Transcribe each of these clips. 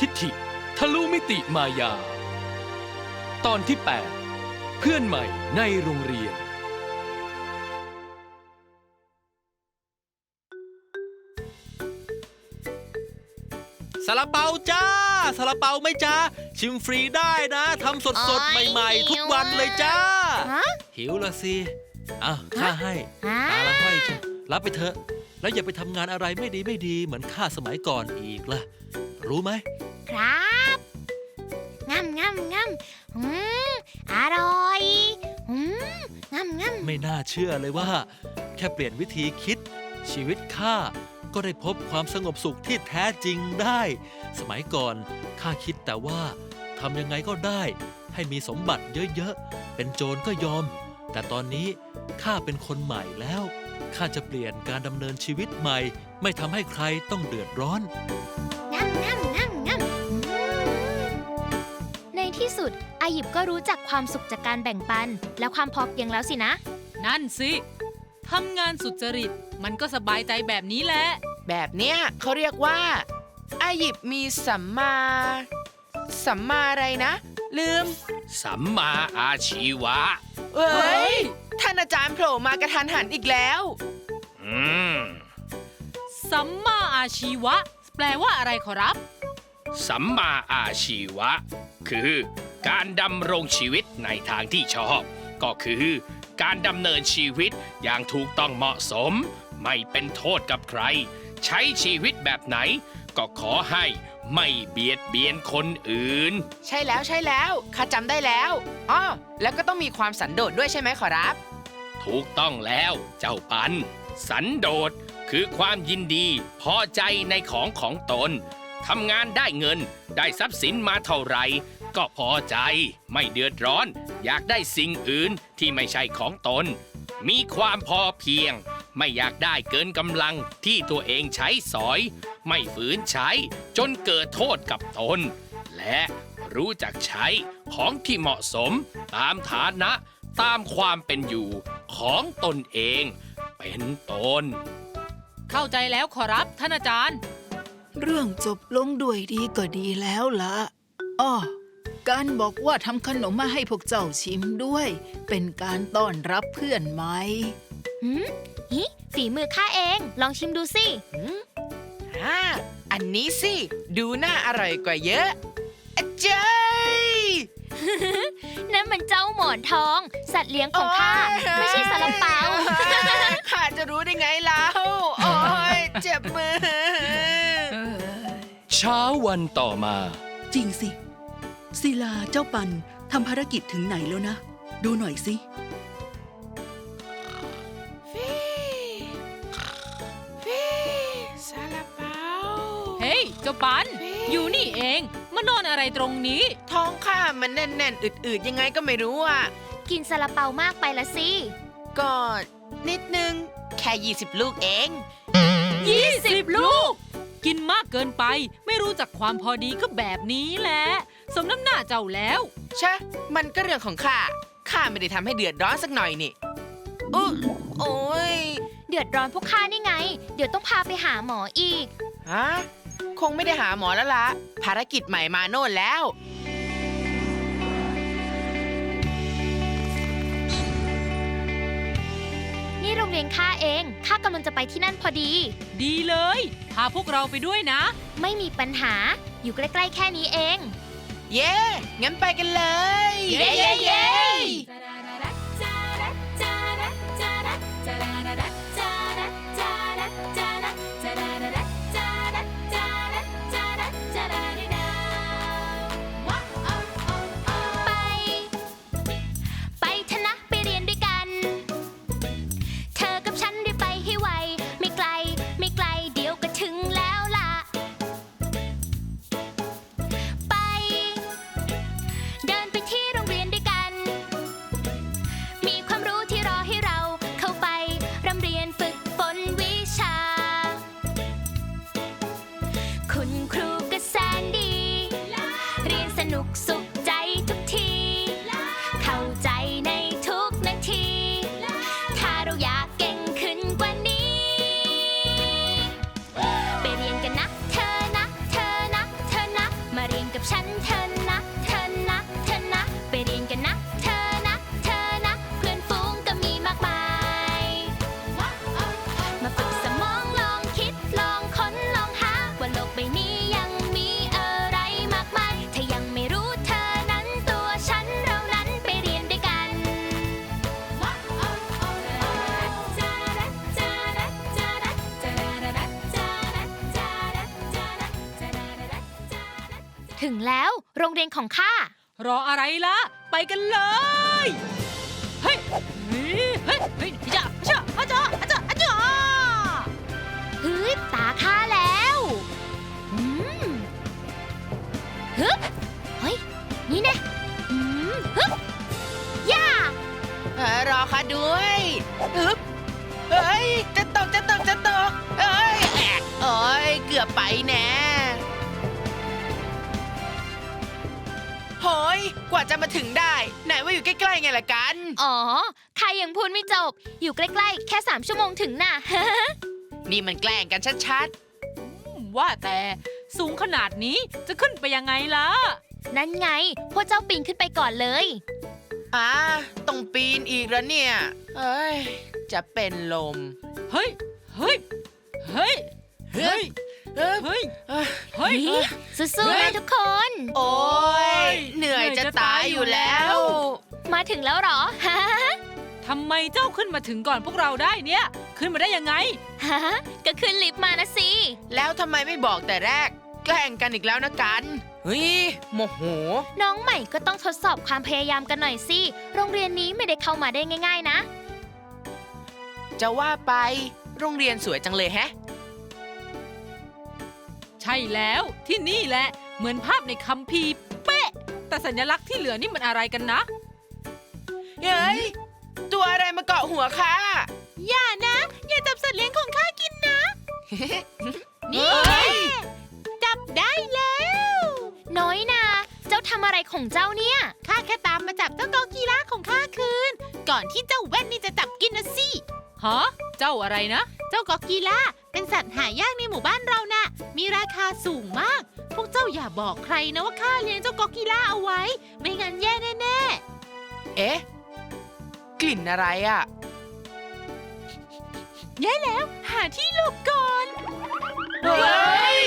ทิฏฐิ ทะลุมิติมายา ตอนที่ 8 เพื่อนใหม่ในโรงเรียนซาลาเปาจ้าซาลาเปาไหม่จ้า ชิมฟรีได้นะทำสดสดๆ โอ๊ยใหม่ๆทุกวันเลยจ้า ฮะ หิวละสิอ้าวข้าให้ฮะ ตาละห้อยจ้ะรับไปเถอะ แล้วอย่าไปทำงานอะไรไม่ดีไม่ดีเหมือนข้าสมัยก่อนอีกล่ะ รู้ไหม ครับง่ำง่ำง่ำอืมอร่อยอืมง่ำง่ำไม่น่าเชื่อเลยว่า แค่เปลี่ยนวิธีคิด ชีวิตข้าก็ได้พบความสงบสุขที่แท้จริงได้ สมัยก่อนข้าคิดแต่ว่าทำยังไงก็ได้ ให้มีสมบัติเยอะๆ เป็นโจรก็ยอม แต่ตอนนี้ข้าเป็นคนใหม่แล้วข้าจะเปลี่ยนการดำเนินชีวิตใหม่ ไม่ทำให้ใครต้องเดือดร้อน ง่ำง่ำง่ำง่ำอืมในที่สุดอาหยิบก็รู้จักความสุขจากการแบ่งปัน และความพอเพียงแล้วสินะ นั่นสิทำงานสุจริต มันก็สบายใจแบบนี้แหละ แบบเนี้ยเขาเรียกว่า อาหยิบมีสัมมา สัมมาอะไรนะ ลืม สัมมาอาชีวะ เอ้เฮ้ยยท่านอาจารย์โผล่มากระทันหันอีกแล้ว อืม สัมมาอาชีวะ แปลว่าอะไรขอรับ สัมมาอาชีวะ คือการดำรงชีวิตในทางที่ชอบ ก็คือ การดำเนินชีวิตอย่างถูกต้องเหมาะสม ไม่เป็นโทษกับใคร ใช้ชีวิตแบบไหน ก็ขอให้ไม่เบียดเบียนคนอื่น ใช่แล้วใช่แล้วข้าจำได้แล้วอ้อแล้วก็ต้องมีความสันโดษด้วยใช่ไหมขอรับ ถูกต้องแล้วเจ้าปัน สันโดษ คือความยินดีพอใจในของของตนทำงานได้เงิน ได้ทรัพย์สินมาเท่าไหร่ก็พอใจไม่เดือดร้อน อยากได้สิ่งอื่นที่ไม่ใช่ของตน มีความพอเพียง ไม่อยากได้เกินกำลังที่ตัวเองใช้สอย ไม่ฝืนใช้จนเกิดโทษกับตน และรู้จักใช้ของที่เหมาะสมตามฐานะตามความเป็นอยู่ของตนเอง เป็นต้น เข้าใจแล้วขอรับท่านอาจารย์ เรื่องจบลงด้วยดีก็ดีแล้วละอ้อการบอกว่าทำขนมมาให้พวกเจ้าชิมด้วย เป็นการต้อนรับเพื่อนใหม่หืมหิฝีมือข้าเอง ลองชิมดูสิอ่าอันนี้สิ ดูน่าอร่อยกว่าเยอะอะเจ้ยนั่นมันเจ้าหมอนทอง สัตว์เลี้ยงของข้าโอ๊ยไม่ใช่ซาลาเปา ข้าจะรู้ได้ไงเล่า ช้าวันต่อมา จริงสิ ศิลาเจ้าปันทำภารกิจถึงไหนแล้วนะ ดูหน่อยสิซาลาเปา เฮ้ยเจ้าปันอยู่นี่เองมานอนอะไรตรงนี้ ท้องข้ามันแน่นๆอืดๆยังไงก็ไม่รู้อะ กินซาลาเปามากไปละสิ ก็นิดนึง แค่ 20 ลูกเอง 20 ลูก กินมากเกินไป ไม่รู้จักความพอดีก็แบบนี้แหละ สมน้ำหน้าเจ้าแล้ว ชะ มันก็เรื่องของข้า ข้าไม่ได้ทำให้เดือดร้อนสักหน่อยนี่อุ๊ยโอ้ยเดือดร้อนพวกข้านี่ไง เดี๋ยวต้องพาไปหาหมออีก ฮะ คงไม่ได้หาหมอแล้วละภารกิจใหม่มาโน่นแล้ว เรียนข้าเอง ข้ากำลังจะไปที่นั่นพอดี ดีเลย พาพวกเราไปด้วยนะ ไม่มีปัญหา อยู่ใกล้ๆแค่นี้เอง เย้ งั้นไปกันเลย เย้เย้เย้ ถึงแล้ว โรงเรียนของข้า รออะไรล่ะ ไปกันเลย เฮ้ย เฮ้ย เฮ้ยเฮ้ยจ้าจ้าอาจ้าอาจ้าอาจ้าเฮ้ยตาข้าแล้วอืมฮึบเฮ้ย นี่นะอืมฮึบย่า เออรอค่ะด้วยอึ๊บเฮ้ย จะตก จะตก จะตก เอ้ยแอกโอ้ย เกือบไปแน่ โหยกว่าจะมาถึงได้ ไหนว่าอยู่ใกล้ๆไงล่ะกัน อ๋อข้ายังพูดไม่จบ อยู่ใกล้ๆ แค่สามชั่วโมงถึงน่ะ นี่มันแกล้งกันชัดว่าแต่สูงขนาดนี้จะขึ้นไปยังไงล่ะ นั่นไง พวกเจ้าปีนขึ้นไปก่อนเลย ๆอ่าต้องปีนอีกแล้วเนี่ย เอ้ย จะเป็นลม เฮ้ย เฮ้ย เฮ้ย เฮ้ย เอ้ยเฮ้ยเอ้ยเฮ้ย สู้ๆนะทุกคน โอ้ยเหนื่อยจะตายอยู่แล้ว มาถึงแล้วเหรอทำไมเจ้าขึ้นมาถึงก่อนพวกเราได้เนี่ย ขึ้นมาได้ยังไง ฮะก็ขึ้นลิฟต์มานะสิ แล้วทำไมไม่บอกแต่แรก แกล้งกันอีกแล้วนะกัน เฮ้ยโมโห น้องใหม่ก็ต้องทดสอบความพยายามกันหน่อยสิ โรงเรียนนี้ไม่ได้เข้ามาได้ง่าย ๆ นะ จะว่าไปโรงเรียนสวยจังเลยแฮะ ใช่แล้วที่นี่แหละเหมือนภาพในคัมภีร์เป๊ะ แต่สัญลักษณ์ที่เหลือนี่มันอะไรกันนะ เฮ้ย ตัวอะไรมาเกาะหัวค่ะอย่านะ อย่าจับสัตว์เลี้ยงของข้ากินนะ นี่จับได้แล้ว น้อยนา เจ้าทำอะไรของเจ้าเนี่ย ข้าแค่ตามมาจับเจ้ากอกีราของข้าคืน ก่อนที่เจ้าแว่นนี่จะจับกินนะสิ ฮะ เจ้าอะไรนะ เจ้ากอกีล่า เป็นสัตว์หายากในหมู่บ้านเรานะ่ะ มีราคาสูงมาก พวกเจ้าอย่าบอกใครนะว่าข้าเลี้ยงเจ้ากอกีล่าเอาไว้ ไม่งั้นแย่แน่เอ๊ะ กลิ่นอะไรอะๆแย่แล้ว หาที่หลบก่อน เฮ้ย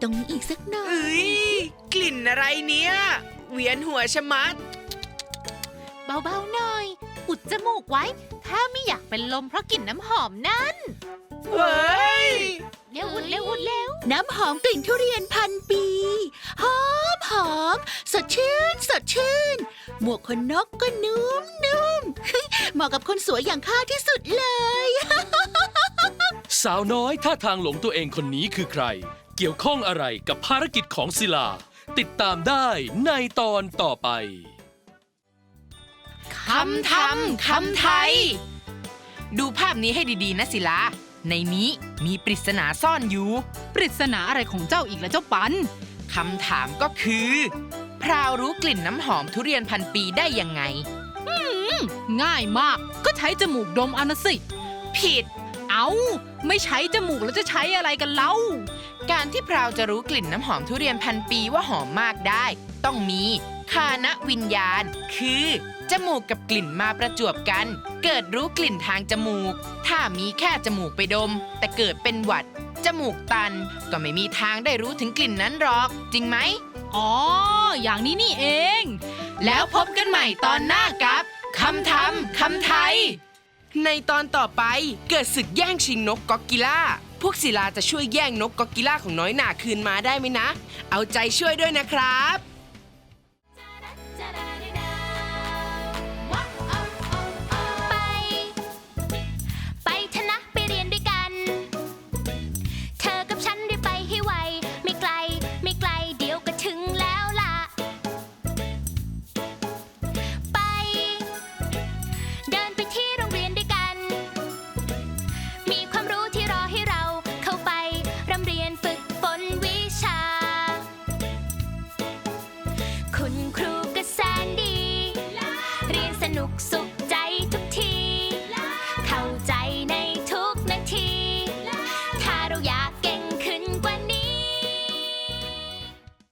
ตรงนี้อีกสักหน่อย เอ้ย กลิ่นอะไรเนี่ย เวียนหัวชะมัด เบาๆหน่อย อุดจมูกไว้ ถ้าไม่อยากเป็นลมเพราะกลิ่นน้ำหอมนั่นเฮ้ย เร็วอุดเร็วอุดเร็วน้ำหอมกลิ่นทุเรียนพันปี หอมหอม สดชื่น สดชื่น หมวกคนนกก็นุ่มนุ่มเหมาะกับคนสวยอย่างข้าที่สุดเลย สาวน้อยท่าทางหลงตัวเองคนนี้คือใคร เกี่ยวข้องอะไรกับภารกิจของศิลา ติดตามได้ในตอนต่อไป คำทำคำไทย ดูภาพนี้ให้ดีๆ นะศิลา ในนี้มีปริศนาซ่อนอยู่ ปริศนาอะไรของเจ้าอีกแล้วเจ้าปันคำถามก็คือปพราวรู้กลิ่นน้ำหอมทุเรียนพันปีได้ยังไง ง่ายมากก็ใช้จมูกดมเอานะสิ ผิด เอาไม่ใช้จมูกแล้วจะใช้อะไรกันเล่า การที่พราวจะรู้กลิ่นน้ำหอมทุเรียนพันปีว่าหอมมากได้ ต้องมี คานวิญญาณ คือ จมูกกับกลิ่นมาประจวบกัน เกิดรู้กลิ่นทางจมูก ถ้ามีแค่จมูกไปดม แต่เกิดเป็นหวัด จมูกตัน ก็ไม่มีทางได้รู้ถึงกลิ่นนั้นหรอก จริงไหม อ๋อ อย่างนี้นี่เอง แล้วพบกันใหม่ตอนหน้ากับคำทำคำไทย ในตอนต่อไปเกิดศึกแย่งชิงนกกอกิล่าพวกศิลาจะช่วยแย่งนกกอกิล่าของน้อยหนาคืนมาได้ไหมนะ เอาใจช่วยด้วยนะครับ